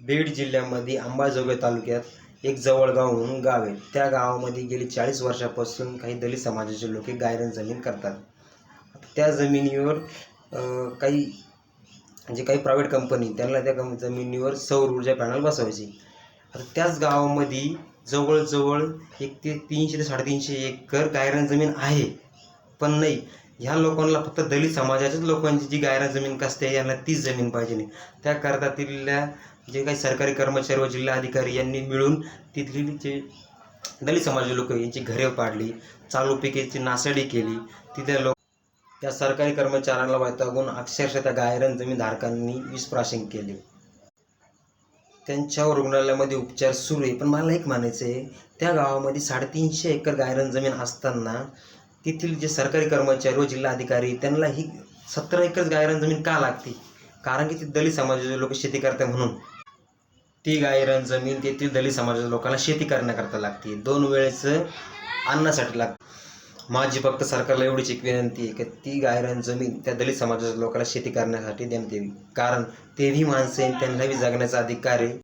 बीड जिल्ह्यामध्ये अंबाजोगाई तालुक्यात एक जवळगाव म्हणून गाव आहे. त्या गावामध्ये गेली चाळीस वर्षापासून काही दलित समाजाचे लोक गायरन जमीन करतात. त्या जमिनीवर काही म्हणजे काही प्रायव्हेट कंपनी त्यांना त्या कं जमिनीवर सौर ऊर्जा पॅनल बसवायची. आता त्याच गावामध्ये जवळजवळ एक ते तीनशे ते साडेतीनशे एकर गायरान जमीन आहे. पण नाही ह्या लोकांना फक्त दलित समाजाच्याच लोकांची जी गायरन जमीन कसते यांना तीच जमीन पाहिजे नाही. त्याकरता तिथल्या जे काही सरकारी कर्मचारी व जिल्हा अधिकारी यांनी मिळून तिथली जे दलित समाजाचे लोक यांची घरे पाडली चालू पिकेची नासाडी केली तिथल्या लोक त्या सरकारी कर्मचाऱ्यांना वैतागून अक्षरशः त्या गायरन जमीनधारकांनी विषप्राशन केले. त्यांच्यावर रुग्णालयामध्ये उपचार सुरू आहे. पण मला एक म्हणायचं आहे त्या गावामध्ये साडेतीनशे एकर गायरन जमीन असताना तेथील जे सरकारी कर्मचारी व जिल्हा अधिकारी त्यांना ही सतरा एकरच गायरन जमीन का लागते? कारण की ते दलित समाजाचे लोक शेती करतात म्हणून. ती गायरन जमीन तेथील दलित समाजाच्या लोकांना शेती करण्याकरता लागते. दोन वेळेचं अन्नासाठी लागते माझी फक्त सरकारला एवढीच एक विनंती आहे की ती गायरन जमीन त्या दलित समाजाच्या लोकांना शेती करण्यासाठी देण्यात यावी कारण तेही माणसे त्यांनाही जगण्याचा अधिकार आहे.